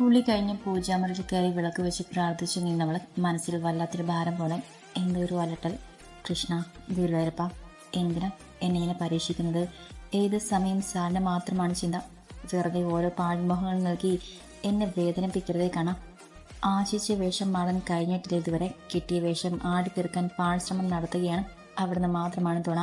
കുളി കഴിഞ്ഞ് പൂജാമുറിയിൽ കയറി വിളക്ക് വെച്ച് പ്രാർത്ഥിച്ചു നിന്നവൾ മനസ്സിൽ വല്ലാത്തൊരു ഭാരം പോലെ എന്തൊരു ഒരു അലട്ടൽ കൃഷ്ണ ഗുരുവായൂരപ്പ എന്തിനാ എന്നിങ്ങനെ പരീക്ഷിക്കുന്നത്? ഏത് സമയം സാറിന് മാത്രമാണ് ചിന്ത? വെറുതെ ഓരോ പാഴ്മുഖങ്ങൾ നൽകി എന്നെ വേദനിപ്പിക്കരുതേ കാണാം. ആശിച്ച വേഷം മാറാൻ കഴിഞ്ഞിട്ടില്ല ഇതുവരെ. കിട്ടിയ വേഷം ആടിത്തീർക്കാൻ പാഴ്ശ്രമം നടത്തുകയാണ് അവിടുന്ന് മാത്രമാണ് തുണ.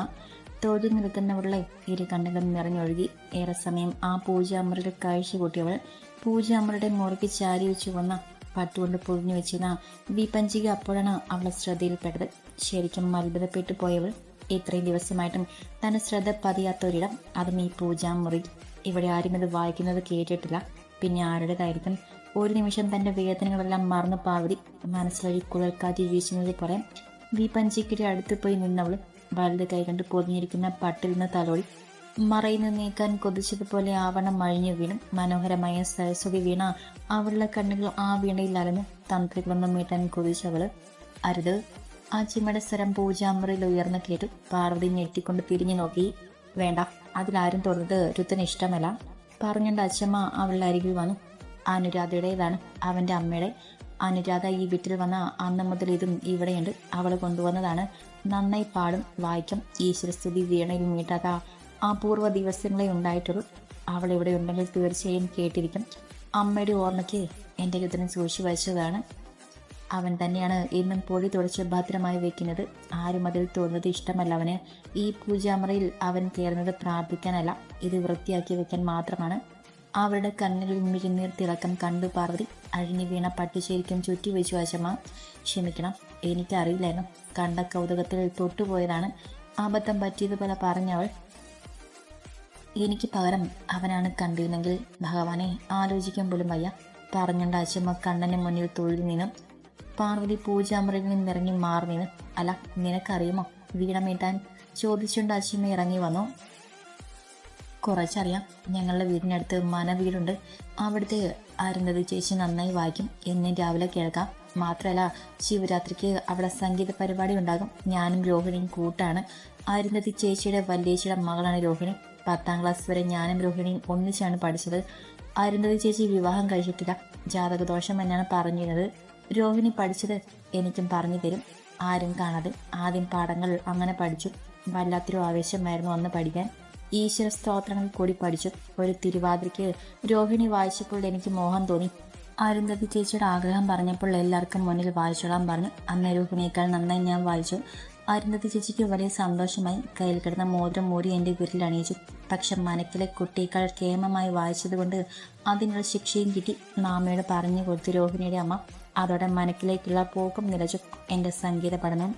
തൊഴിൽ നിൽക്കുന്നവളെ ഇരു കണ്ണുകളും നിറഞ്ഞൊഴുകി. ഏറെ സമയം ആ പൂജ അമ്മരുടെ കാഴ്ച കൂട്ടിയവൾ പൂജാമരുടെ മുറുക്കി ചാരി വെച്ചു വന്ന പട്ടുകൊണ്ട് പൊതിഞ്ഞു വെച്ചിരുന്ന ദീപഞ്ചിക അപ്പോഴാണ് അവളെ ശ്രദ്ധയിൽപ്പെട്ടത്. ശരിക്കും അത്ഭുതപ്പെട്ടു പോയവൾ ഇത്രയും ദിവസമായിട്ടും തന്റെ ശ്രദ്ധ പതിയാത്ത ഒരിടം അതും ഈ പൂജാമുറി ഇവിടെ ആരും ഇത് വായിക്കുന്നത് കേട്ടിട്ടില്ല. പിന്നെ ആരുടേതായിരിക്കും? ഒരു നിമിഷം തന്റെ വേദനകളെല്ലാം മറന്നു പാർവതി മനസ്സിലൊരു കുഴൽക്കാറ്റ് വീശുന്നത് പോലെ പഞ്ചിക്കിടെ അടുത്ത് പോയി നിന്നവൾ വലത് കൈകൊണ്ട് പൊതിഞ്ഞിരിക്കുന്ന പട്ടിൽ നിന്ന് തലോടി മറയിന്ന് നീക്കാൻ കൊതിച്ചതുപോലെ ആവണം മഴിഞ്ഞു വീണു മനോഹരമായ സരസ്വതി വീണ അവളുടെ കണ്ണുകൾ ആ വീണയിൽ അലഞ്ഞു തന്ത്രികളൊന്നും മീട്ടാൻ കൊതിച്ചവൾ അരുത്. ആ ചിമ്മയുടെ സ്വരം പൂജാമുറിയിൽ ഉയർന്നു കേട്ടു. പാർവതി ഞെട്ടിക്കൊണ്ട് തിരിഞ്ഞു നോക്കി. വേണ്ട അതിലാരും തുറന്നത് രുത്തന് ഇഷ്ടമല്ല. പറഞ്ഞുകൊണ്ട് അച്ഛമ്മ അവളുടെ അരികിൽ വന്നു. അനുരാധയുടേതാണ് അവന്റെ അമ്മയുടെ. അനുരാധ ഈ വീട്ടിൽ വന്ന അന്ന് മുതൽ ഇതും ഇവിടെയുണ്ട്. അവൾ കൊണ്ടുവന്നതാണ്. നന്നായി പാടും വായിക്കും. ഈശ്വരസ്തുതി വീണയിൽ മീട്ടാത്ത അപൂർവ ദിവസങ്ങളെ ഉണ്ടായിട്ടുള്ളൂ. അവൾ ഇവിടെ ഉണ്ടെങ്കിൽ തീർച്ചയായും കേട്ടിരിക്കും. അമ്മയുടെ ഓർമ്മയ്ക്ക് എന്റെ രുദ്രൻ സൂക്ഷിച്ചു വച്ചതാണ്. അവൻ തന്നെയാണ് എന്നും പൊടി തുടച്ച് ഭദ്രമായി വെക്കുന്നത്. ആരും അതിൽ തോന്നുന്നത് ഇഷ്ടമല്ല അവന്. ഈ പൂജാമറയിൽ അവൻ കയറുന്നത് പ്രാർത്ഥിക്കാനല്ല. ഇത് വൃത്തിയാക്കി വെക്കാൻ മാത്രമാണ്. അവരുടെ കണ്ണിൽ മിഴിനീർ തിളക്കം കണ്ടു പാർവതി അഴിഞ്ഞു വീണ പട്ടിശേരിക്കും ചുറ്റി വെച്ചു. വശമാ ക്ഷമിക്കണം. എനിക്കറിയില്ലായിരുന്നു. കണ്ട കൗതുകത്തിൽ തൊട്ടുപോയതാണ് അബദ്ധം പറ്റിയതുപോലെ പറഞ്ഞവൾ. എനിക്ക് പകരം അവനാണ് കണ്ടിരുന്നെങ്കിൽ ഭഗവാനെ ആലോചിക്കാൻ പോലും വയ്യ. പറഞ്ഞുകൊണ്ട് അച്ഛമ്മ കണ്ണന് മുന്നിൽ തൊഴിൽ നിന്നും. പാർവതി പൂജാമുറിയിൽ നിന്നിറങ്ങി മാറി നിന്ന്. അല്ല നിനക്കറിയുമോ? വീണമീട്ടാൻ ചോദിച്ചുകൊണ്ട് അച്ഛമ്മ ഇറങ്ങി വന്നു. കുറച്ചറിയാം. ഞങ്ങളുടെ വീടിനടുത്ത് മന വീടുണ്ട്. അവിടുത്തെ അരുന്ധതി ചേച്ചി നന്നായി വായിക്കും. എന്നെ രാവിലെ കേൾക്കാം. മാത്രമല്ല ശിവരാത്രിക്ക് അവിടെ സംഗീത പരിപാടി ഉണ്ടാകും. ഞാനും രോഹിണിയും കൂട്ടാണ്. അരുന്ധതി ചേച്ചിയുടെ വല്യേച്ചിയുടെ മകളാണ് രോഹിണി. പത്താം ക്ലാസ് വരെ ഞാനും രോഹിണിയും ഒന്നിച്ചാണ് പഠിച്ചത്. അരുന്ധതി ചേച്ചി വിവാഹം കഴിച്ചിട്ടില്ല. ജാതകദോഷം എന്നാണ് പറഞ്ഞിരുന്നത്. രോഹിണി പഠിച്ചത് എനിക്കും പറഞ്ഞു തരും. ആരും കാണാതെ ആദ്യം പാഠങ്ങൾ അങ്ങനെ പഠിച്ചു. വല്ലാത്തൊരു ആവേശമായിരുന്നു അന്ന് പഠിക്കാൻ. ഈശ്വര സ്തോത്രങ്ങൾ കൂടി പഠിച്ചു ഒരു തിരുവാതിരയ്ക്ക് രോഹിണി വായിച്ചപ്പോൾ എനിക്ക് മോഹം തോന്നി. അരുന്ധതി ചേച്ചിയുടെ ആഗ്രഹം പറഞ്ഞപ്പോൾ എല്ലാവർക്കും മുന്നിൽ വായിച്ചോളാൻ പറഞ്ഞു. അന്ന് രോഹിണിയേക്കാൾ നന്നായി ഞാൻ വായിച്ചു. അരുന്ധതി ചേച്ചിക്ക് വലിയ സന്തോഷമായി കയ്യിൽ കിടന്ന മോതിരം മൂടി എന്റെ വിരലിൽ അണിയിച്ചു. പക്ഷെ മനക്കിലെ കുട്ടിയേക്കാൾ കേമമായി വായിച്ചതുകൊണ്ട് അതിനുള്ള ശിക്ഷയും കിട്ടി. മാമയോട് പറഞ്ഞു കൊടുത്തു രോഹിണിയുടെ അമ്മ. അതോടെ മനക്കിലേക്കുള്ള പോക്കും നിലച്ചു എന്റെ സംഗീത പഠനം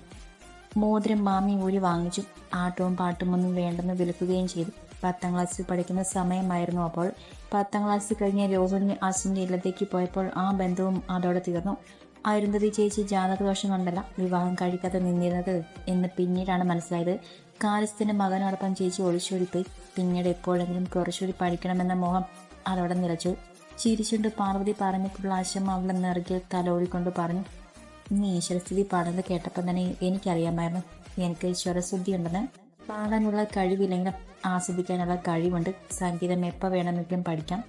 മോതിരം മാമി ഊരി വാങ്ങിച്ചു. ആട്ടവും പാട്ടും ഒന്നും വേണ്ടെന്ന് വിലക്കുകയും ചെയ്തു. പത്താം ക്ലാസ്സിൽ പഠിക്കുന്ന സമയമായിരുന്നു അപ്പോൾ. പത്താം ക്ലാസ് കഴിഞ്ഞ രോഹിണി അച്ഛന്റെ ഇല്ലത്തേക്ക് പോയപ്പോൾ ആ ബന്ധവും അതോടെ തീർന്നു. അരുന്ധതി ചേച്ചി ജാതകദോഷം കൊണ്ടല്ല വിവാഹം കഴിക്കാതെ നിന്നിരുന്നത് എന്ന് പിന്നീടാണ് മനസ്സിലായത്. കാലസ്ഥന്റെ മകനോടൊപ്പം ചേച്ചി ഒളിച്ചോടിപ്പോയി. പിന്നീട് എപ്പോഴെങ്കിലും കുറച്ചുകൂടി പഠിക്കണമെന്ന മോഹം അതോടെ നിലച്ചു ചിരിച്ചുകൊണ്ട് പാർവതി പറഞ്ഞപ്പോൾ ആശം അവളെ നിറകിൽ തലോടിക്കൊണ്ട് പറഞ്ഞു. നീ ഈശ്വരസ്ഥിതി പാടുന്നത് കേട്ടപ്പോൾ തന്നെ എനിക്കറിയാമായിരുന്നു. എനിക്ക് സ്വരശുദ്ധി ഉണ്ടെന്ന് പാടാനുള്ള കഴിവില്ലെങ്കിലും ആസ്വദിക്കാനുള്ള കഴിവുണ്ട്. സംഗീതം എപ്പോൾ വേണമെങ്കിലും പഠിക്കാം.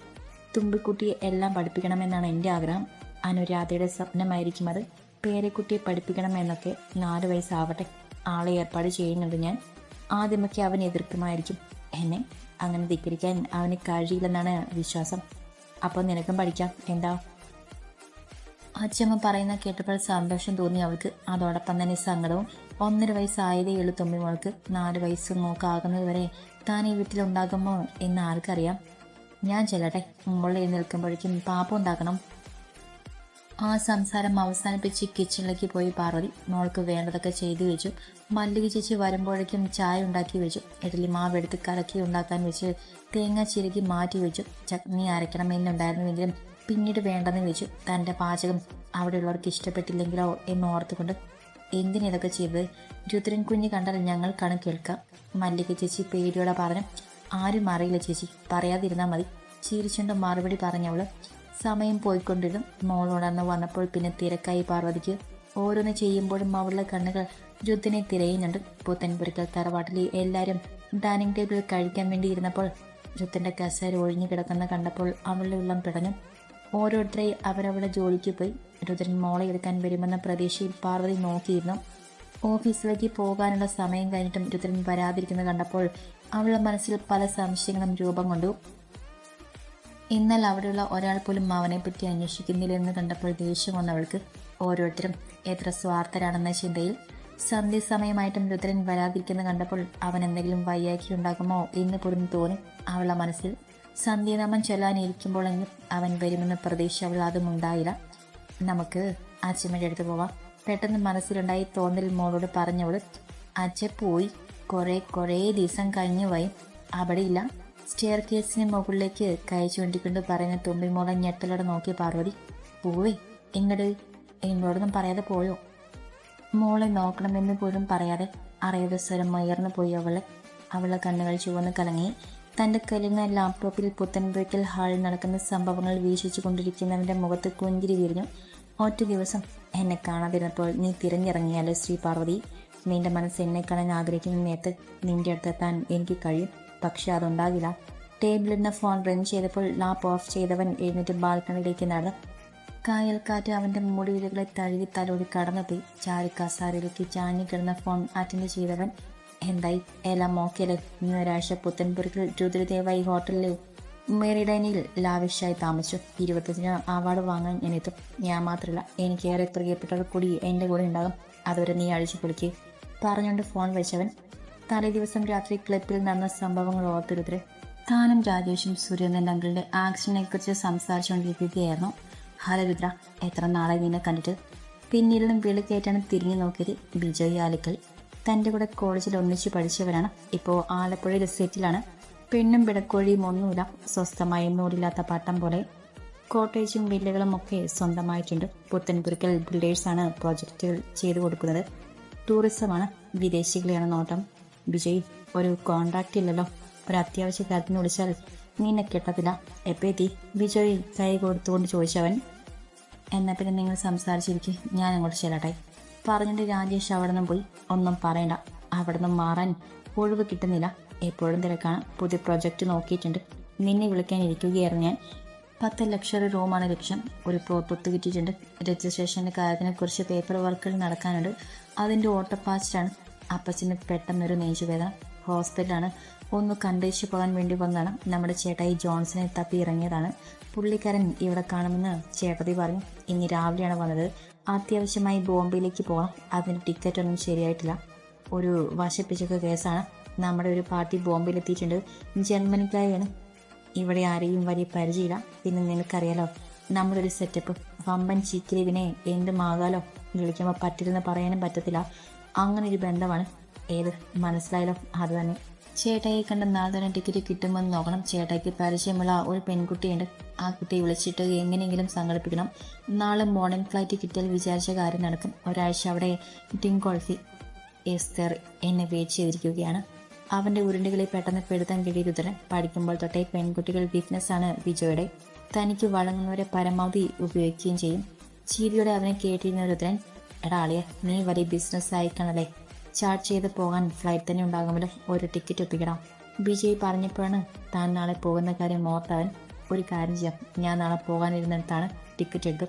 തുമ്പിക്കുട്ടിയെ എല്ലാം പഠിപ്പിക്കണമെന്നാണ് എന്റെ ആഗ്രഹം. അനുരാധയുടെ സ്വപ്നമായിരിക്കും അത്. പേരക്കുട്ടിയെ പഠിപ്പിക്കണമെന്നൊക്കെ നാല് വയസ്സാവട്ടെ. ആളെ ഏർപ്പാട് ചെയ്യുന്നുണ്ട് ഞാൻ. ആദ്യമൊക്കെ അവൻ എതിർക്കുമായിരിക്കും. എന്നെ അങ്ങനെ ധിക്കരിക്കാൻ അവന് കഴിയില്ലെന്നാണ് വിശ്വാസം. അപ്പോൾ നിനക്കും പഠിക്കാം. എന്താ? അച്ഛമ്മ പറയുന്ന കേട്ടപ്പോൾ സന്തോഷം തോന്നി അവൾക്ക്. അതോടൊപ്പം തന്നെ സങ്കടവും ഒന്നര വയസ്സായതേ ഉള്ളൂ തുമ്പിമോൾക്ക് നാല് വയസ്സ് നോക്കാകുന്നത് വരെ താൻ ഈ വീട്ടിലുണ്ടാകുമോ എന്ന് ആർക്കറിയാം. ഞാൻ ചെല്ലട്ടെ. മുകളിൽ നിൽക്കുമ്പോഴേക്കും പാപ്പം ഉണ്ടാക്കണം ആ സംസാരം അവസാനിപ്പിച്ച് കിച്ചണിലേക്ക് പോയി പാർവതി. മോൾക്ക് വേണ്ടതൊക്കെ ചെയ്തു വെച്ചു. മല്ലിക ചേച്ചി വരുമ്പോഴേക്കും ചായ ഉണ്ടാക്കി വെച്ചു. ഇഡലി മാവ് എടുത്ത് കലക്കി ഉണ്ടാക്കാൻ വെച്ച് തേങ്ങ ചിരകി മാറ്റി വെച്ചു. ചട്നി അരയ്ക്കണമെന്നുണ്ടായിരുന്നുവെങ്കിലും പിന്നീട് വേണ്ടെന്ന് വെച്ചു തന്റെ പാചകം അവിടെയുള്ളവർക്ക് ഇഷ്ടപ്പെട്ടില്ലെങ്കിലോ എന്ന് ഓർത്തുകൊണ്ട് എന്തിനിതൊക്കെ ചെയ്തത്? രുദ്രൻ കുഞ്ഞ് കണ്ടാൽ ഞങ്ങൾക്കാണ് കേൾക്കാം മല്ലിക ചേച്ചി പേടിയോടെ പറഞ്ഞു. ആരും അറിയില്ല ചേച്ചി പറയാതിരുന്നാൽ മതി ചിരിച്ചുകൊണ്ട് മറുപടി പറഞ്ഞവൾ സമയം പോയിക്കൊണ്ടിരുന്നു. മോൾ ഉണർന്ന് വന്നപ്പോൾ പിന്നെ തിരക്കായി പാർവതിക്ക് ഓരോന്ന് ചെയ്യുമ്പോഴും അവളുടെ കണ്ണുകൾ രുദ്രനെ തിരയുന്നുണ്ട്. പുത്തൻപുരക്കൽ തറവാട്ടിലെ എല്ലാവരും ഡൈനിങ് ടേബിളിൽ കഴിക്കാൻ വേണ്ടി ഇരുന്നപ്പോൾ രുദ്രന്റെ കസേര ഒഴിഞ്ഞു കിടക്കുന്ന കണ്ടപ്പോൾ അവളുടെ ഉള്ളം പിടഞ്ഞു. ഓരോരുത്തരെ അവരവിടെ ജോലിക്ക് പോയി രുദ്രൻ മോളെ എടുക്കാൻ വരുമെന്ന പ്രതീക്ഷയിൽ പാർവതി നോക്കിയിരുന്നു. ഓഫീസിലേക്ക് പോകാനുള്ള സമയം കഴിഞ്ഞിട്ടും രുദ്രൻ വരാതിരിക്കുന്നത് കണ്ടപ്പോൾ അവളുടെ മനസ്സിൽ പല സംശയങ്ങളും രൂപം കൊണ്ടു. എന്നാൽ അവിടെയുള്ള ഒരാൾ പോലും അവനെ പറ്റി അന്വേഷിക്കുന്നില്ലെന്ന് കണ്ടപ്പോൾ ദേഷ്യം വന്നവൾക്ക് ഓരോരുത്തരും എത്ര സ്വാർത്ഥരാണെന്ന ചിന്തയിൽ. സന്ധ്യസമയമായിട്ടും രുദ്രൻ വരാതിരിക്കുന്നത് കണ്ടപ്പോൾ അവൻ എന്തെങ്കിലും വയ്യാക്കി ഉണ്ടാകുമോ എന്ന് പോലും തോന്നി അവളുടെ മനസ്സിൽ. സന്ധ്യനാമം ചൊല്ലാനിരിക്കുമ്പോഴെങ്കിലും അവൻ വരുമെന്ന പ്രതീക്ഷ ഉണ്ടായില്ല. നമുക്ക് അച്ഛമ്മയുടെ അടുത്ത് പോവാം. പെട്ടെന്ന് മനസ്സിലുണ്ടായി തോന്നൽ മോളോട് പറഞ്ഞവൾ അച്ഛ പോയി. കുറേ കുറേ ദിവസം കഴിഞ്ഞു പോയി അവിടെ ഇല്ല. സ്റ്റെയർ കേസിന് മുകളിലേക്ക് കൈ ചൂണ്ടിക്കൊണ്ട് പറയുന്ന തുമ്പി മോളെ ഞെട്ടലോടെ നോക്കി പാർവതി. പോവേ എങ്ങട്? എന്നോടൊന്നും പറയാതെ പോയോ? മോളെ നോക്കണമെന്ന് പോലും പറയാതെ അറിയാതെ സ്വരം ഉയർന്നു പോയി അവളെ അവളുടെ കണ്ണുകൾ ചുവന്ന് കലങ്ങി. തന്റെ കരിങ്ങ ലാപ്ടോപ്പിൽ പുത്തൻപുരയ്ക്കൽ ഹാളിൽ നടക്കുന്ന സംഭവങ്ങൾ വീക്ഷിച്ചു കൊണ്ടിരിക്കുന്നവന്റെ മുഖത്ത് കുഞ്ചിരി വിരിഞ്ഞു. ഒറ്റ ദിവസം എന്നെ കാണാതിരുന്നപ്പോൾ നീ തിരഞ്ഞിറങ്ങിയാലോ ശ്രീ പാർവതി? നിന്റെ മനസ്സ് എന്നെ കാണാൻ ആഗ്രഹിക്കുന്ന നേരത്ത് നിന്റെ അടുത്തെത്താൻ എനിക്ക് കഴിയും. പക്ഷെ അതുണ്ടാകില്ല. ടേബിളിൽ ഫോൺ റൺ ചെയ്തപ്പോൾ ലാപ്പ് ഓഫ് ചെയ്തവൻ എഴുന്നേറ്റ് ബാൽക്കണിയിലേക്ക് നടന്നു. കായൽക്കാറ്റ് അവന്റെ മുടിവിലുകളെ തഴുകി തലോടി കടന്നെത്തി ചാരി കസാരയിലേക്ക് ചാഞ്ഞു കിടന്ന ഫോൺ അറ്റൻഡ് ചെയ്തവൻ എന്തായി? എല്ലാം ഓക്കെയല്ലേ ഇനി ഒരാഴ്ച പുത്തൻപുരത്തിൽ രുദ്രദേവായി ഹോട്ടലിലെ മെറിഡൈനിൽ ലാവിഷായി താമസിച്ചു. ഇരുപത്തഞ്ചിന് അവാർഡ് വാങ്ങാൻ ഞാൻ എത്തും ഞാൻ മാത്രമല്ല എനിക്ക് എനിക്കേറെ പ്രിയപ്പെട്ടവർ കൂടി എന്റെ കൂടെ ഉണ്ടാകും. അതുവരെ നീ അഴിച്ചു പൊളിക്ക്. പറഞ്ഞുകൊണ്ട് ഫോൺ വെച്ചവൻ തലേ ദിവസം രാത്രി ക്ലബിൽ നടന്ന സംഭവങ്ങൾ ഓർത്തിരുത്തരെ താനും രാജേഷും സുരേന്ദ്രൻ അങ്കിളിന്റെ ആക്സിഡനെ കുറിച്ച് സംസാരിച്ചുകൊണ്ടിരിക്കുകയായിരുന്നു. ഹലോ രുദ്ര എത്ര നാളെ നിന്നെ കണ്ടിട്ട്? നിന്നും വിളിക്കേറ്റാണ് തിരിഞ്ഞു നോക്കിയത് ബിജോയ് ആലിക്കൽ. തന്റെ കൂടെ കോളേജിൽ ഒന്നിച്ച് പഠിച്ചവരാണ്. ഇപ്പോൾ ആലപ്പുഴയിൽ സെറ്റിലാണ് പെണ്ണും പിടക്കോഴിയും ഒന്നുമില്ല. സ്വസ്ഥമായി നൂലില്ലാത്ത പട്ടം പോലെ കോട്ടേജും വില്ലകളും ഒക്കെ സ്വന്തമായിട്ടുണ്ട്. പുത്തൻപുരിക്കൽ ബിൽഡേഴ്സാണ് പ്രോജക്റ്റുകൾ ചെയ്തു കൊടുക്കുന്നത്. ടൂറിസമാണ് വിദേശികളെയാണ് നോട്ടം. വിജയ് ഒരു കോൺട്രാക്റ്റ് ഇല്ലല്ലോ. ഒരു അത്യാവശ്യ കാര്യത്തിന് വിളിച്ചാൽ നിന്നെ കിട്ടത്തില്ല. എപ്പോഴത്തി വിജയ് കൈ കൊടുത്തുകൊണ്ട് ചോദിച്ചവൻ. എന്നാൽ പിന്നെ നിങ്ങൾ സംസാരിച്ചിരിക്കും. ഞാൻ അങ്ങോട്ട് ചെല്ലട്ടെ. പറഞ്ഞിട്ട് രാജേഷ് അവിടെ നിന്നും പോയി. ഒന്നും പറയണ്ട. അവിടെ നിന്നും മാറാൻ ഒഴിവ് കിട്ടുന്നില്ല. എപ്പോഴും തിരക്കാണ്. പുതിയ പ്രൊജക്റ്റ് നോക്കിയിട്ടുണ്ട്. നിന്നെ വിളിക്കാൻ ഇരിക്കുകയായിരുന്നു ഞാൻ. പത്ത് ലക്ഷറി റൂമാണ് ലക്ഷ്യം. ഒരു പ്രോപ്പർട്ടി കിട്ടിയിട്ടുണ്ട്. രജിസ്ട്രേഷന്റെ കാര്യത്തിനെ കുറിച്ച് പേപ്പർ വർക്കുകൾ നടക്കാനുണ്ട്. അതിന്റെ ഓട്ടപ്പാച്ചിലാണ് അപ്പച്ചന് പെട്ടെന്നൊരു നെഞ്ചുവേദന ഹോസ്പിറ്റലാണ് ഒന്ന് കണ്ടേച്ച് പോകാൻ വേണ്ടി വന്നതാണ്. നമ്മുടെ ചേട്ടായി ജോൺസനെ തപ്പി ഇറങ്ങിയതാണ്. പുള്ളിക്കാരൻ ഇവിടെ കാണുമെന്ന് ചേട്ടതി പറഞ്ഞു. ഇനി രാവിലെയാണ് വന്നത്. അത്യാവശ്യമായി ബോംബെയിലേക്ക് പോകണം. അതിന് ടിക്കറ്റ് ഒന്നും ശരിയായിട്ടില്ല. ഒരു വശപ്പിച്ചൊക്കെ കേസാണ്. നമ്മുടെ ഒരു പാർട്ടി ബോംബെയിലെത്തിയിട്ടുണ്ട്. ജർമ്മനിക്കായാണ് ഇവിടെ ആരെയും വലിയ പരിചയമില്ല. പിന്നെ നിനക്കറിയാലോ നമ്മുടെ ഒരു സെറ്റപ്പ് വമ്പൻ ചിക്കിരിവിനെ എന്തുമാകാലോ വിളിക്കുമ്പോൾ പറ്റില്ലെന്ന് പറയാനും പറ്റത്തില്ല. അങ്ങനെ ഒരു ബന്ധമാണ്. ഏത്? മനസ്സിലായാലോ അത് തന്നെ. ചേട്ടായി കണ്ട നാളെ തന്നെ ടിക്കറ്റ് കിട്ടുമെന്ന് നോക്കണം. ചേട്ടായിക്ക് പരിചയമുള്ള ഒരു പെൺകുട്ടിയുണ്ട്. ആ കുട്ടിയെ വിളിച്ചിട്ട് എങ്ങനെയെങ്കിലും സംഘടിപ്പിക്കണം നാളെ മോർണിംഗ് ഫ്ലൈറ്റ് കിട്ടിയാൽ വിചാരിച്ച കാര്യം നടക്കും. ഒരാഴ്ച അവിടെ ടിങ്കോൾഫി എസ്തർ എന്നെ വെയിറ്റ് ചെയ്തിരിക്കുകയാണ്. അവന്റെ ഉരുണ്ടുകളെ പെട്ടെന്ന് പെടുത്താൻ കഴിയുത്തരൻ പഠിക്കുമ്പോൾ തൊട്ടേ പെൺകുട്ടികൾ വീക്ക്നെസ്സാണ് വിജയുടെ. തനിക്ക് വഴങ്ങുന്നവരെ പരമാവധി ഉപയോഗിക്കുകയും ചെയ്യും. ചീരിയോടെ അവനെ കേട്ടിരുന്ന രുദ്രൻ എടാ ആളിയ നീ വലിയ ബിസിനസ് ആയിക്കണല്ലേ ചാർട്ട് ചെയ്ത് പോകാൻ ഫ്ലൈറ്റ് തന്നെ ഉണ്ടാകുമല്ലോ ഒരു ടിക്കറ്റ് ഒപ്പിക്കണം. വിജയ് പറഞ്ഞപ്പോഴാണ് താൻ നാളെ പോകുന്ന കാര്യം ഓർത്തവൻ ഒരു കാര്യം ചെയ്യാം. ഞാൻ നാളെ പോകാനിരുന്നിടത്താണ് ടിക്കറ്റ് എടുത്തു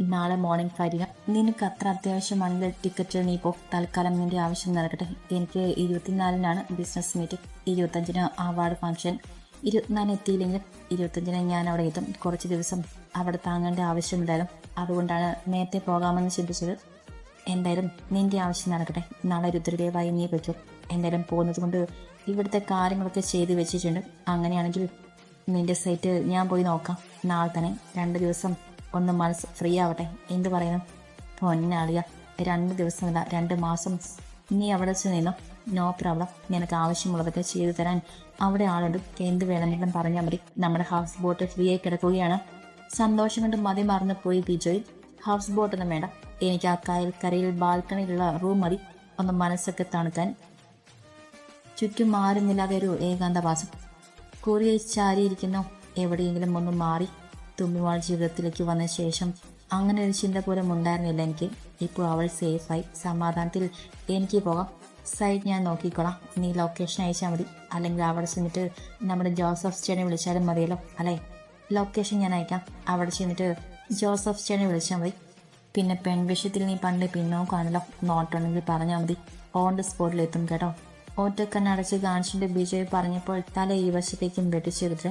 നാളെ മോർണിംഗ് ഫ്ലൈറ്റിന് നിനക്ക് അത്ര അത്യാവശ്യമാണെങ്കിൽ ടിക്കറ്റ് നീ പോ. തൽക്കാലം നിന്റെ ആവശ്യം നടക്കട്ടെ എനിക്ക് ഇരുപത്തിനാലിനാണ് ബിസിനസ് മീറ്റ് ഇരുപത്തഞ്ചിന് അവാർഡ് ഫംഗ്ഷൻ ഇരുപത്തിനാലിന് എത്തിയില്ലെങ്കിൽ ഇരുപത്തഞ്ചിന് ഞാൻ അവിടെ എത്തും. കുറച്ച് ദിവസം അവിടെ താങ്ങേണ്ട ആവശ്യമില്ലായിരുന്നു അതുകൊണ്ടാണ് നേരത്തെ പോകാമെന്ന് ചിന്തിച്ചത്. എന്തായാലും നിന്റെ ആവശ്യം നടക്കട്ടെ. നാളെ രുദ്രദേവായി നീ പറ്റൂ എന്തായാലും പോകുന്നത് കൊണ്ട് ഇവിടുത്തെ കാര്യങ്ങളൊക്കെ ചെയ്തു വെച്ചിട്ടുണ്ട്. അങ്ങനെയാണെങ്കിൽ നിന്റെ സൈറ്റ് ഞാൻ പോയി നോക്കാം. നാളെ തന്നെ രണ്ട് ദിവസം ഒന്ന് മനസ്സ് ഫ്രീ ആവട്ടെ. എന്ത് പറയുന്നു പൊന്നാളിയ. രണ്ട് ദിവസം ദിവസമല്ല രണ്ട് മാസം. നീ അവിടെ വെച്ച് നിന്നോ. നോ പ്രോബ്ലം നിനക്ക് ആവശ്യമുള്ളതൊക്കെ ചെയ്തു തരാൻ അവിടെ ആളുണ്ട്. എന്ത് വേണമെങ്കിലും പറഞ്ഞാൽ മതി. നമ്മുടെ ഹൗസ് ബോട്ട് ഫ്രീ ആയി കിടക്കുകയാണ്. സന്തോഷം കൊണ്ട് മതി മറന്നു പോയി ബിജോയ് ഹൗസ് ബോട്ടൊന്നും വേണ്ട. എനിക്ക് ആ കായൽക്കരയിൽ ബാൽക്കണിയിലുള്ള റൂം മതി ഒന്ന് മനസ്സൊക്കെ തണുക്കാൻ ചുറ്റും മാറുന്നില്ലാതെ ഒരു ഏകാന്തവാസം. കുറിയെ ചാരിയിരിക്കുന്നു. എവിടെയെങ്കിലും ഒന്ന് മാറി തുമ്മിവാൾ ജീവിതത്തിലേക്ക് വന്ന ശേഷം അങ്ങനെ ഒരു ചിന്ത പോലും ഉണ്ടായിരുന്നില്ല എനിക്ക്. ഇപ്പോൾ അവൾ സേഫായി. സമാധാനത്തിൽ എനിക്ക് പോകാം. സൈറ്റ് ഞാൻ നോക്കിക്കോളാം. നീ ലൊക്കേഷൻ അയച്ചാൽ മതി. അല്ലെങ്കിൽ അവിടെ ചെന്നിട്ട് നമ്മുടെ ജോസഫ് ചേട്ടനെ വിളിച്ചാലും മതിയല്ലോ അല്ലേ? ലൊക്കേഷൻ ഞാൻ അയക്കാം. അവിടെ ചെന്നിട്ട് ജോസഫ് ചേനെ വിളിച്ചാൽ മതി. പിന്നെ പെൺവിഷയത്തിൽ നീ പണ്ട് പിന്നോക്കാണല്ലോ നോട്ടുണ്ടെങ്കിൽ പറഞ്ഞാൽ മതി. ഓൺ ദ സ്പോട്ടിൽ എത്തും കേട്ടോ. ഒറ്റക്കണ്ണടച്ച് കാണിച്ചിട്ട് ബിജയ് പറഞ്ഞപ്പോൾ തല ഈ വശത്തേക്കും വെട്ടിച്ചെടുത്ത്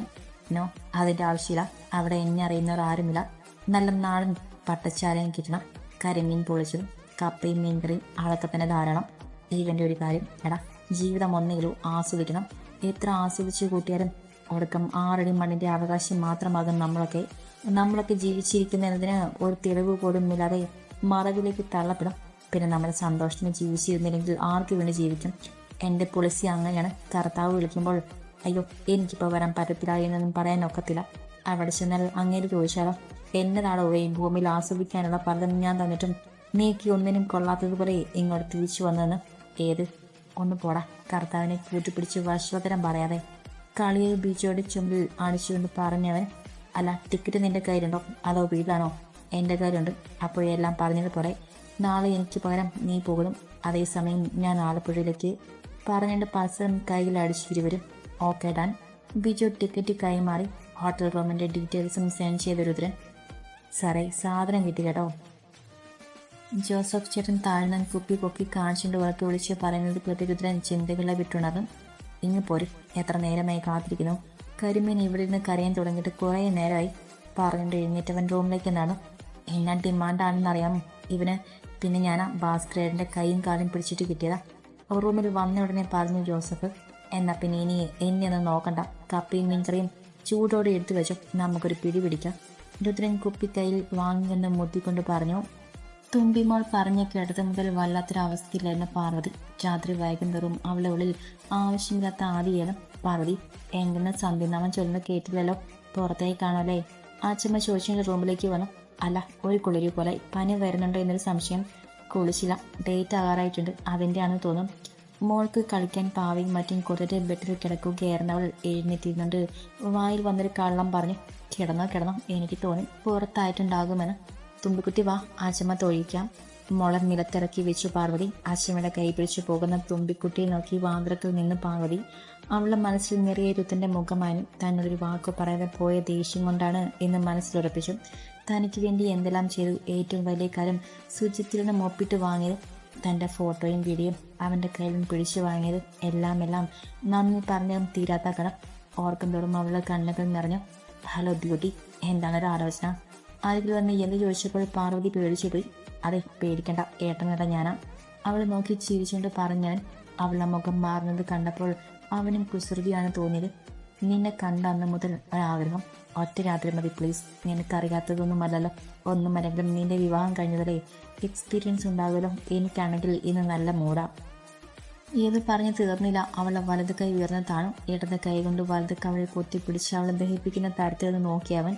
നോ അതിന്റെ ആവശ്യമില്ല. അവിടെ എന്നെ അറിയുന്നവർ ആരുമില്ല. നല്ല നാടൻ പട്ടച്ചാലയും കിട്ടണം. കരിമീൻ പൊളിച്ചതും കപ്പയും മീൻകറിയും അതൊക്കെ തന്നെ ധാരാളം. ജീവന്റെ ഒരു കാര്യം എടാ ജീവിതം ഒന്നെങ്കിലും ആസ്വദിക്കണം. എത്ര ആസ്വദിച്ച് കൂട്ടിയാലും ഒടുക്കം ആറടി മണ്ണിന്റെ അവകാശം മാത്രമാകും നമ്മളൊക്കെ നമ്മളൊക്കെ ജീവിച്ചിരിക്കുന്ന എന്നതിന് ഒരു തെളിവ് പോലും ഇല്ലാതെ മറവിലേക്ക് തള്ളപ്പെടും? പിന്നെ നമ്മുടെ സന്തോഷത്തിന് ജീവിച്ചിരുന്നില്ലെങ്കിൽ ആർക്ക് വേണ്ടി ജീവിക്കും? എന്റെ പൊളിസി അങ്ങനെയാണ്. കർത്താവ് വിളിക്കുമ്പോൾ അയ്യോ എനിക്കിപ്പോൾ വരാൻ പറ്റത്തില്ല എന്നൊന്നും പറയാൻ ഒക്കത്തില്ല. അവിടെ ചെന്നാൽ അങ്ങേര് ചോദിച്ചാലോ? എന്നതാണോ ഈ ഭൂമിയിൽ ആസ്വദിക്കാനുള്ള പലതും ഞാൻ തന്നിട്ടും നീക്കി ഒന്നിനും കൊള്ളാത്തതുപോലെ ഇങ്ങോട്ട് തിരിച്ചു വന്നതെന്ന് ഏത്? ഒന്ന് പോടാ. കർത്താവിനെ കൂട്ടിപ്പിടിച്ച് വശ്വതരം പറയാതെ കളിയെ ബീച്ചോടെ ചുമലിൽ അടിച്ചുകൊണ്ട് പറഞ്ഞവൻ അല്ല ടിക്കറ്റ് നിന്റെ കയ്യിലുണ്ടോ? അതോ വീട്ടിലാണോ? എന്റെ കയ്യിലുണ്ട്. അപ്പോഴെല്ലാം പറഞ്ഞതുപോലെ നാളെ എനിക്ക് പകരം നീ പോകലും അതേസമയം ഞാൻ ആലപ്പുഴയിലേക്ക്. പറഞ്ഞിട്ട് പൾസറും കയ്യിൽ അടിച്ചിട്ട് വരും ഓക്കെ ഡാൻ. ബിജു ടിക്കറ്റ് കൈമാറി ഹോട്ടൽ റൂമിന്റെ ഡീറ്റെയിൽസും സെൻഡ് ചെയ്ത രുദ്രൻ സാറേ സാധനം കിട്ടി കേട്ടോ ജോസഫ് ചേട്ടൻ താഴ്ന്ന കുപ്പി പൊക്കി കാണിച്ചുകൊണ്ട് വളർത്തി വിളിച്ച് പറയുന്നത് കേട്ട് രുദ്രൻ ചിന്തകളെ വിട്ടുണർന്നു. ഇങ്ങ് പോരും. എത്ര നേരമായി കാത്തിരിക്കുന്നു? കരിമീൻ ഇവിടെ നിന്ന് കരയാൻ തുടങ്ങിയിട്ട് കുറേ നേരമായി പറഞ്ഞിട്ട് എഴുന്നേറ്റവൻ റൂമിലേക്ക് എന്നാണ് എന്നാ ഡിമാൻഡാണെന്ന് അറിയാമോ ഇവന് പിന്നെ ഞാൻ ഭാസ്കരേട്ടന്റെ കൈയും കാലും പിടിച്ചിട്ട് കിട്ടിയതാ. റൂമിൽ വന്ന ഉടനെ പറഞ്ഞു ജോസഫ് എന്നാ പിന്നെ ഇനി എന്നെ ഒന്നും നോക്കണ്ട. കപ്പയും മീൻകറിയും ചൂടോടെ എടുത്തു വെച്ചോ. നമുക്കൊരു പിടി പിടിക്കാം. രുദ്രൻ കുപ്പി കയ്യിൽ വാങ്ങിയെന്ന് മുത്തിക്കൊണ്ട് പറഞ്ഞു തുമ്പിമോൾ പറഞ്ഞ കേട്ടത് മുതൽ വല്ലാത്തൊരവസ്ഥയിലായിരുന്നു പാർവതി. രാത്രി വൈകുന്നേരവും അവളെ ഉള്ളിൽ ആവശ്യമില്ലാത്ത ആദിയേലും പാർവതി എങ്ങനെ സന്ധ്യനാമം ചൊല്ലുന്ന കേട്ടില്ലല്ലോ? പുറത്തേക്ക് കാണുമല്ലേ ആച്ചമ്മ ചോദിച്ചിട്ട് റൂമിലേക്ക് വന്നു. അല്ല ഒരു കുളിരി പോലെ പനി വരുന്നുണ്ടോ എന്നൊരു സംശയം കുളിച്ചില്ല. ഡേറ്റ് ആകാറായിട്ടുണ്ട് അതിന്റെയാണെന്ന് തോന്നും. മോൾക്ക് കളിക്കാൻ പാവയും മറ്റും കൊടുത്തിട്ട് ബെഡിൽ കിടക്കുകയായിരുന്നവൾ എഴുന്നേറ്റിരുന്നുണ്ട്. വായിൽ വന്നൊരു കള്ളം പറഞ്ഞു കിടന്നോ കിടന്നോ എനിക്ക് തോന്നി. പുറത്തായിട്ടുണ്ടാകുമെന്ന്. തുമ്പിക്കുട്ടി വാ ആച്ചമ്മ തൊഴിക്കാം മുള നിലത്തിറക്കി വെച്ചു പാർവതി. ആച്ചമ്മയുടെ കൈ പിടിച്ചു പോകുന്ന തുമ്പിക്കുട്ടിയെ നോക്കി വാന്ദ്രത്തിൽ നിന്ന് പാർവതി. അവളുടെ മനസ്സിൽ നിറയെ രുത്തന്റെ മുഖമായും തന്നൊരു വാക്കു പറയാതെ പോയ ദേഷ്യം കൊണ്ടാണ് എന്ന് മനസ്സിലുറപ്പിച്ചു. തനിക്ക് വേണ്ടി എന്തെല്ലാം ചെയ്തു? ഏറ്റവും വലിയ കാര്യം സുജിത്തിൽ നിന്ന് ഒപ്പിട്ട് വാങ്ങിയത് തന്റെ ഫോട്ടോയും വീഡിയോയും അവന്റെ കയ്യിലും പിടിച്ചു വാങ്ങിയത് എല്ലാം എല്ലാം നന്ദി പറഞ്ഞതും തീരാത്ത കടം. ഓർക്കും തോറും അവളുടെ കണ്ണുകൾ നിറഞ്ഞു. ഹലോ ബ്യൂട്ടി എന്താണ് ഒരു ആലോചന? ആരെങ്കിലും തന്നെ എന്ത് ചോദിച്ചപ്പോൾ പാർവതി പേടിച്ചു പോയി. അതെ പേടിക്കണ്ട ഏട്ടനട ഞാനാ. അവൾ നോക്കി ചിരിച്ചുകൊണ്ട് പറഞ്ഞവൻ അവളുടെ മുഖം മാറുന്നത് കണ്ടപ്പോൾ അവനും കുസൃതിയാണ് തോന്നിയത്. നിന്നെ കണ്ട അന്ന് മുതൽ ഒരാഗ്രഹം ഒറ്റ രാത്രി മതി പ്ലീസ്. നിനക്കറിയാത്തതൊന്നുമല്ലല്ലോ. ഒന്നുമല്ലെങ്കിലും നിന്റെ വിവാഹം കഴിഞ്ഞതല്ലേ എക്സ്പീരിയൻസ് ഉണ്ടാകുമല്ലോ. എനിക്കാണെങ്കിൽ ഇന്ന് നല്ല മൂടാ ഏത് പറഞ്ഞു തീർന്നില്ല. അവളെ വലത് കൈ ഉയർന്ന താണു. ഇടത് കൈ കൊണ്ട് വലത് കവളിൽ പൊത്തിപ്പിടിച്ച് അവളെ ദഹിപ്പിക്കുന്ന തരത്തിൽ നോക്കിയവൻ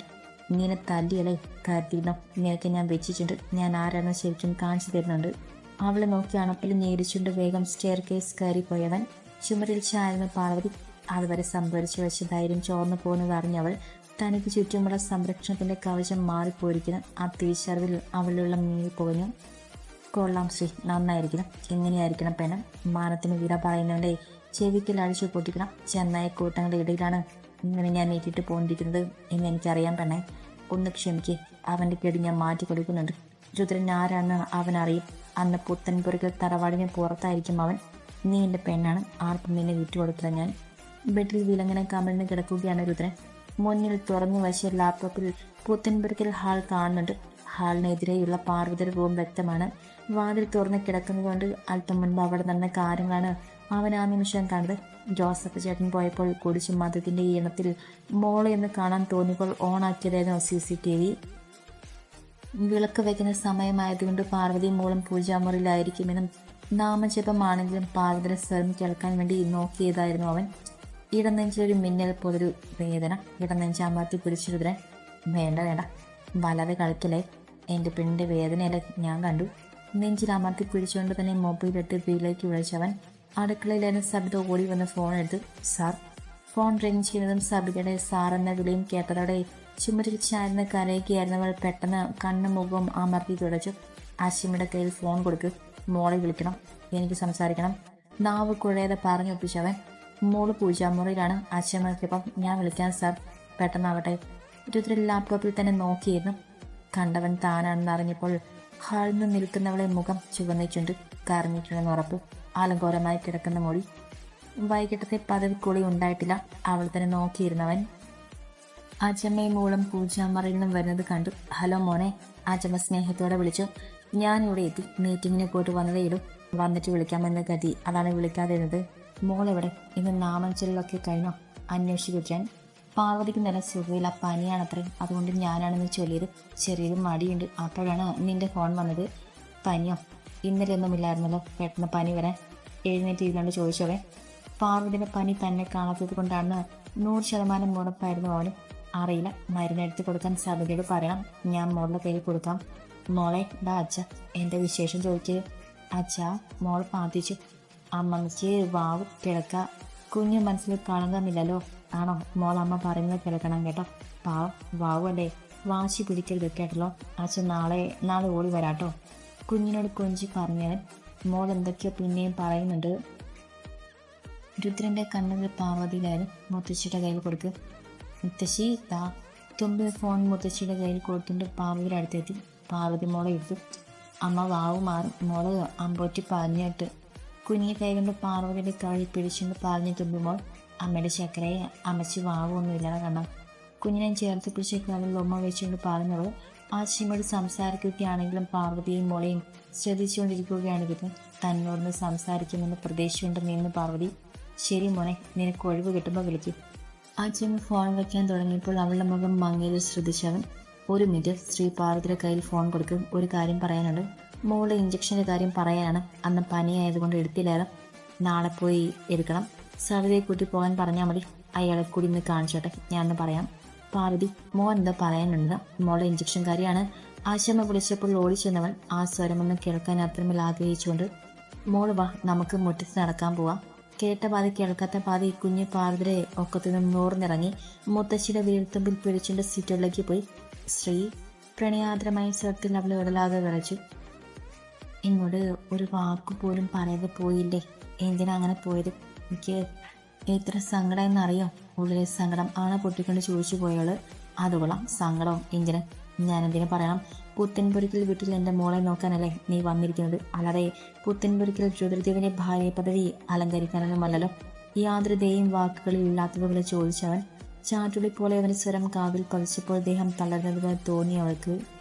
നിന്നെ തല്ലിയല്ലേ കരുതിയിടണം ഇങ്ങനെയൊക്കെ ഞാൻ വെച്ചിട്ടുണ്ട്. ഞാൻ ആരാണെന്ന് ശരിക്കും കാണിച്ചു തരുന്നുണ്ട്. അവളെ നോക്കി അണപ്പിൽ നേരിച്ചുകൊണ്ട് വേഗം സ്റ്റെയർ കേസ് കയറിപ്പോയവൻ ചുമരിൽ ചായുന്ന പാർവതി അതുവരെ സംഭരിച്ചു വെച്ച ധൈര്യം ചോർന്നു പോകുന്നത് അറിഞ്ഞവൾ തനിക്ക് ചുറ്റുമുള്ള സംരക്ഷണത്തിന്റെ കവചം മാറിപ്പോയിരിക്കുന്നു. ആ തിരിച്ചറിവിൽ അവളിലുള്ള നീങ്ങി പോഞ്ഞു കൊള്ളാം ശ്രീ നന്നായിരിക്കണം. എങ്ങനെയായിരിക്കണം പെണ്ണം. മാനത്തിന് വില പറയുന്നവന്റെ ചെവിക്കൽ അഴിച്ചു പൊട്ടിക്കണം. ചെന്നായ കൂട്ടങ്ങളുടെ ഇടയിലാണ് ഇങ്ങനെ ഞാൻ നീട്ടിട്ട് പോണ്ടിരിക്കുന്നത് എന്ന് എനിക്കറിയാൻ പെണ്ണേ. ഒന്ന് ക്ഷമിക്ക്. അവന്റെ കേടി ഞാൻ മാറ്റി കൊടുക്കുന്നുണ്ട്. രുദ്രൻ ആരാണെന്ന് അവൻ അറിയും. അന്ന് പുത്തൻപുരയ്ക്കൽ തറവാടിന് പുറത്തായിരിക്കും അവൻ. നീ എന്റെ പെണ്ണാണ്. ആർക്കും നിന്നെ വിട്ടുകൊടുക്കില്ല ഞാൻ. ബെഡിൽ വിലങ്ങനെ കമിഴ്ന്ന് കിടക്കുകയാണ് രുദ്രൻ. മുന്നിൽ തുറന്നു വശ ലാപ്ടോപ്പിൽ പുത്തൻപുരയ്ക്കൽ ഹാൾ കാണുന്നുണ്ട്. ഹാളിനെതിരെയുള്ള പാർവതി രൂപം വ്യക്തമാണ്. വാതിൽ തുറന്ന് കിടക്കുന്നതുകൊണ്ട് അല്പം മുൻപ് അവിടെ നടന്ന കാര്യങ്ങളാണ് അവൻ ആ നിമിഷം കണ്ടത് ജോസഫ് ചേട്ടൻ പോയപ്പോൾ കുടിച്ചു മതത്തിന്റെ ഈണത്തിൽ മോളെ എന്ന് കാണാൻ തോന്നിയപ്പോൾ ഓണാക്കിയതായിരുന്നു സി സി ടി വി. വിളക്ക് വയ്ക്കുന്ന സമയമായതുകൊണ്ട് പാർവതി മോളും പൂജാമുറിയിലായിരിക്കുമെന്നും നാമജപമാണെങ്കിലും പാർവതിയുടെ സ്വരം കേൾക്കാൻ വേണ്ടി നോക്കിയതായിരുന്നു അവൻ. ഇടനെഞ്ചിലൊരു മിന്നൽ പോലൊരു വേദന ഇടനെഞ്ച് അമർത്തി പിടിച്ചിരുതരാൻ വേണ്ട വേണ്ട വലത് കളിക്കലേ എന്റെ പെണ്ണിന്റെ വേദനയല്ല ഞാൻ കണ്ടു. നെഞ്ചിൽ അമർത്തി പിടിച്ചുകൊണ്ട് തന്നെ മൊബൈലിട്ട് വീട്ടിലേക്ക് വിളിച്ചവൻ അടുക്കളയിലായിരുന്നു സബിത ഓടി വന്ന് ഫോൺ എടുത്ത് സാർ ഫോൺ റിങ് ചെയ്യുന്നതും സബിതയുടെ സാർ എന്ന വിളിയും കേട്ടതോടെ ചുമരിൽ ചാരുന്ന പെട്ടെന്ന് കണ്ണും മുഖവും അമർത്തി തുടച്ചു. ആശിമയുടെ കയ്യിൽ ഫോൺ കൊടുക്ക്. മോളെ വിളിക്കണം. എനിക്ക് സംസാരിക്കണം. നാവ് കുഴയാതെ പറഞ്ഞൊപ്പിച്ചവൻ മോൾ പൂജാമുറിയിലാണ്. അച്ഛമ്മയ്ക്കൊപ്പം ഞാൻ വിളിക്കാം സാർ. പെട്ടെന്നാവട്ടെ. രുദ്രൻ ലാപ്ടോപ്പിൽ തന്നെ നോക്കിയിരുന്നു. കണ്ടവൻ താനാണെന്ന് അറിഞ്ഞപ്പോൾ ഹാഴ്ന്നു നിൽക്കുന്നവളെ മുഖം ചുവന്നിട്ടുണ്ട് കരഞ്ഞിട്ടുണ്ടെന്ന് ഉറപ്പ്. അലങ്കോലമായി കിടക്കുന്ന മൊഴി വൈകിട്ടത്തെ പദവിക്കുളി ഉണ്ടായിട്ടില്ല. അവൾ തന്നെ നോക്കിയിരുന്നവൻ. അജമ്മയും മോളും പൂജാമറയിൽ നിന്നും വരുന്നത് കണ്ടു. ഹലോ മോനെ അജമ്മ സ്നേഹത്തോടെ വിളിച്ചു. ഞാനിവിടെ എത്തി. മീറ്റിങ്ങിന് പോയിട്ട് വന്നതേയുള്ളൂ വന്നിട്ട് വിളിക്കാമെന്ന് കരുതി. അതാണ് വിളിക്കാതിരുന്നത് മോളെവിടെ? ഇന്ന് നാമം ചെല്ലൊക്കെ കഴിഞ്ഞോ? അന്വേഷിക്കാൻ പാർവതിക്ക് നല്ല സുഖമില്ല. പനിയാണത്രേ. അതുകൊണ്ട് ഞാനാണെന്ന് ചൊല്ലിയത്. ചെറിയൊരു മടിയുണ്ട്. അപ്പോഴാണ് നിന്റെ ഫോൺ വന്നത്. പനിയോ? ഇന്നലെ ഒന്നുമില്ലായിരുന്നല്ലോ പെട്ടെന്ന് പനി വരാൻ. എഴുന്നേറ്റ് ഇരുന്നുകൊണ്ട് പാർവതിയുടെ പനി തന്നെ കാണാത്തത് കൊണ്ടാണ് നൂറ് ശതമാനം ഉറപ്പായിരുന്നു അവന് അറിയില്ല മരുന്നെടുത്ത് കൊടുക്കാൻ സബിതയോട് പറയണം. ഞാൻ മോളുടെ കയ്യിൽ കൊടുക്കാം. മോളെ ഡാ അച്ഛ എന്റെ വിശേഷം ചോദിക്കുക അച്ഛ മോൾ പ്രാർത്ഥിച്ചു. അമ്മമ്മയ്ക്ക് വാവ് കിടക്ക. കുഞ്ഞ് മനസ്സിൽ കളങ്കമില്ലല്ലോ. ആണോ? മോൾ അമ്മ പറയുന്നത് കിടക്കണം കേട്ടോ. പാവ് വാവ് അല്ലെ? വാശി പിടിക്കരുത് കേട്ടല്ലോ. അച്ഛൻ നാളെ നാളെ ഓടി വരാട്ടോ. കുഞ്ഞിനോട് കൊഞ്ചി പറഞ്ഞവൻ മോൾ എന്തൊക്കെയോ പിന്നെയും പറയുന്നുണ്ട്. രുദ്രന്റെ കണ്ണുകൾ പാർവതിയിലായിരുന്നു മുത്തശ്ശിയുടെ കയ്യിൽ കൊടുക്ക്. മുത്തശ്ശി താ തുമ്പിൽ ഫോൺ മുത്തശ്ശിയുടെ കയ്യിൽ കൊടുത്തുകൊണ്ട് പാർവതിയുടെ അടുത്തെത്തി. പാർവതി മോളെ എടുത്തു. അമ്മ വാവ് മാറും. മോൾ അമ്പോറ്റി പറഞ്ഞിട്ട് കുഞ്ഞിയെ കൈ കൊണ്ട് പാർവതിയുടെ കഴി പിടിച്ചുകൊണ്ട് പറഞ്ഞു തുമ്പുമ്പോൾ അമ്മയുടെ ശക്കരയെ അമ്മച്ചി വാവൊന്നുമില്ലാതെ കണ്ണം കുഞ്ഞിനെ ചേർത്ത് പിടിച്ച കാലം ഉമ്മ വെച്ചുകൊണ്ട് പറഞ്ഞവൾ ആശിമയോട് സംസാരിക്കുകയാണെങ്കിലും പാർവതിയും മോളെയും ശ്രദ്ധിച്ചുകൊണ്ടിരിക്കുകയാണ് ഇവിടെ തന്നോടൊന്ന് സംസാരിക്കുമെന്ന് പ്രതീക്ഷയുണ്ട് നിന്ന് പാർവതി. ശരി മോനെ നിനക്ക് ഒഴിവ് കിട്ടുമ്പോൾ വിളിക്കും. അച്ഛൻ ഫോൺ വയ്ക്കാൻ തുടങ്ങിയപ്പോൾ അവളുടെ മുഖം മങ്ങിയത് ശ്രദ്ധിച്ചവൻ ഒരു മിനിറ്റ് ശ്രീ പാർവതിയുടെ കയ്യിൽ ഫോൺ കൊടുക്കും. ഒരു കാര്യം പറയാനുണ്ട്. മോളുടെ ഇഞ്ചക്ഷന്റെ കാര്യം പറയാനാണ്. അന്ന് പനിയായതുകൊണ്ട് എടുത്തില്ലായിരുന്നു നാളെ പോയി എടുക്കണം. സവിതയെ കൂട്ടി പോകാൻ പറഞ്ഞാൽ മതി. അയാളെ കൂടി ഇന്ന് കാണിച്ചോട്ടെ. ഞാനൊന്ന് പറയാം. പാർവതി മോൻ എന്താ പറയാനുണ്ട് മോളെ ഇഞ്ചക്ഷൻ കാര്യമാണ് ആശമ്മ വിളിച്ചപ്പോൾ ഓടിച്ചെന്നവൾ ആ സ്വരമൊന്നും കേൾക്കാൻ അത്രമേൽ ആഗ്രഹിച്ചുകൊണ്ട് മോൾ വാ നമുക്ക് മുറ്റത്ത് നടക്കാൻ പോവാം. കേട്ട പാതി കേൾക്കാത്ത പാതി കുഞ്ഞു പാർവതിരെ ഒക്കത്തു നിന്ന് നൂർന്നിറങ്ങി മുത്തശ്ശിയുടെ വീഴ്ത്തുമ്പിൽ പിടിച്ചുകൊണ്ട് സീറ്റുകളിലേക്ക് പോയി. ശ്രീ പ്രണയാദ്രമായ സ്വരത്തിൽ അവൾ ഇടലാതെ വിറച്ചു. ഇങ്ങോട്ട് ഒരു വാക്കു പോലും പറയാതെ പോയില്ലേ? എന്തിനാ അങ്ങനെ പോയത്? എനിക്ക് എത്ര സങ്കടം എന്നറിയോ? ഉള്ളിലെ സങ്കടം ആണ പൊട്ടിക്കൊണ്ട് ചോദിച്ചു പോയോൾ അതുകൊള്ളാം സങ്കടം എന്തിന് ഞാൻ എന്തിനു പറയണം. പുത്തൻപുരിക്കൽ വീട്ടിൽ എന്റെ മോളെ നോക്കാനല്ലേ നീ വന്നിരിക്കുന്നത്? അല്ലാതെ പുത്തൻപുരിക്കൽ രുദ്രദേവിന്റെ ഭാര്യ പദവി അലങ്കരിക്കാനൊന്നുമല്ലല്ലോ യാതൊരു ദയും വാക്കുകളിൽ ഇല്ലാത്തതുപോലെ ചോദിച്ചവൻ ചാറ്റുളി പോലെ അവൻ സ്വരം കാവിൽ പതിച്ചപ്പോൾ ദേഹം തളർന്നതുപോലെ തോന്നി അവൾക്ക്